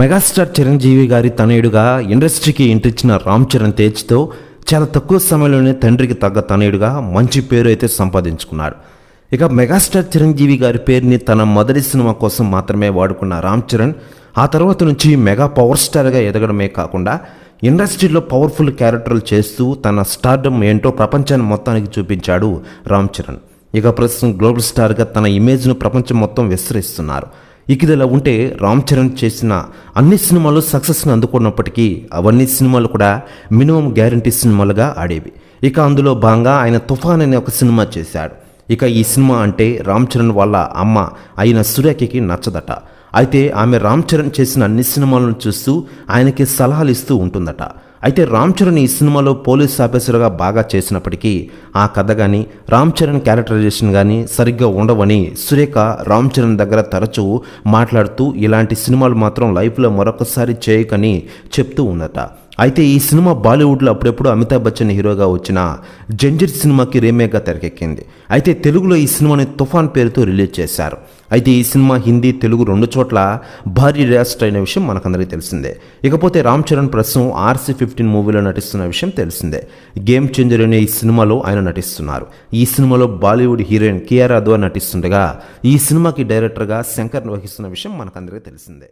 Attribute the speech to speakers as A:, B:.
A: Megastar Chiranjeevi గారి తనయుడుగా ఇండస్ట్రీకి ఇంటిచ్చిన రామ్ చరణ్ తేజ్తో చాలా తక్కువ సమయంలోనే తండ్రికి తగ్గ తనయుడుగా మంచి పేరు అయితే సంపాదించుకున్నాడు. ఇక మెగాస్టార్ చిరంజీవి గారి పేరుని తన మొదటి సినిమా కోసం మాత్రమే వాడుకున్న రామ్ చరణ్ ఆ తర్వాత నుంచి మెగా పవర్ స్టార్గా ఎదగడమే కాకుండా ఇండస్ట్రీలో పవర్ఫుల్ క్యారెక్టర్లు చేస్తూ తన స్టార్డమ్ ఏంటో ప్రపంచాన్ని మొత్తానికి చూపించాడు రామ్ చరణ్. ఇక ప్రస్తుతం గ్లోబల్ స్టార్గా తన ఇమేజ్ను ప్రపంచం మొత్తం విస్తరిస్తున్నారు. ఇక ఇదిలా ఉంటే రామ్ చరణ్ చేసిన అన్ని సినిమాలు సక్సెస్ని అందుకున్నప్పటికీ అవన్నీ సినిమాలు కూడా మినిమం గ్యారంటీ సినిమాలుగా ఆడేవి. ఇక అందులో భాగంగా ఆయన తుఫాన్ అనే ఒక సినిమా చేశాడు. ఇక ఈ సినిమా అంటే రామ్ చరణ్ వాళ్ళ అమ్మ అయిన సురేఖకి నచ్చదట. అయితే ఆమె రామ్ చరణ్ చేసిన అన్ని సినిమాలను చూస్తూ ఆయనకి సలహాలు ఇస్తూ ఉంటుందట. అయితే రామ్ చరణ్ ఈ సినిమాలో పోలీస్ ఆఫీసర్గా బాగా చేసినప్పటికీ ఆ కథ కానీ రామ్ చరణ్ క్యారెక్టరైజేషన్ కానీ సరిగ్గా ఉండవని సురేఖ రామ్ చరణ్ దగ్గర తరచూ మాట్లాడుతూ ఇలాంటి సినిమాలు మాత్రం లైఫ్లో మరొకసారి చేయకని చెప్తూ ఉందట అయితే ఈ సినిమా బాలీవుడ్లో అప్పుడెప్పుడు అమితాబ్ బచ్చన్ హీరోగా వచ్చిన జంజిర్ సినిమాకి రీమేక్గా తెరకెక్కింది. అయితే తెలుగులో ఈ సినిమాని తుఫాన్ పేరుతో రిలీజ్ చేశారు. అయితే ఈ సినిమా హిందీ తెలుగు రెండు చోట్ల భారీ రియాస్ట్ అయిన విషయం మనకందరికీ తెలిసిందే. ఇకపోతే రామ్ చరణ్ ప్రస్తుతం ఆర్సీ ఫిఫ్టీన్ మూవీలో నటిస్తున్న విషయం తెలిసిందే. గేమ్ చేంజర్ అనే ఈ సినిమాలో ఆయన నటిస్తున్నారు. ఈ సినిమాలో బాలీవుడ్ హీరోయిన్ కియారా అద్వా నటిస్తుండగా ఈ సినిమాకి డైరెక్టర్గా శంకర్ వహిస్తున్న విషయం మనకందరికీ తెలిసిందే.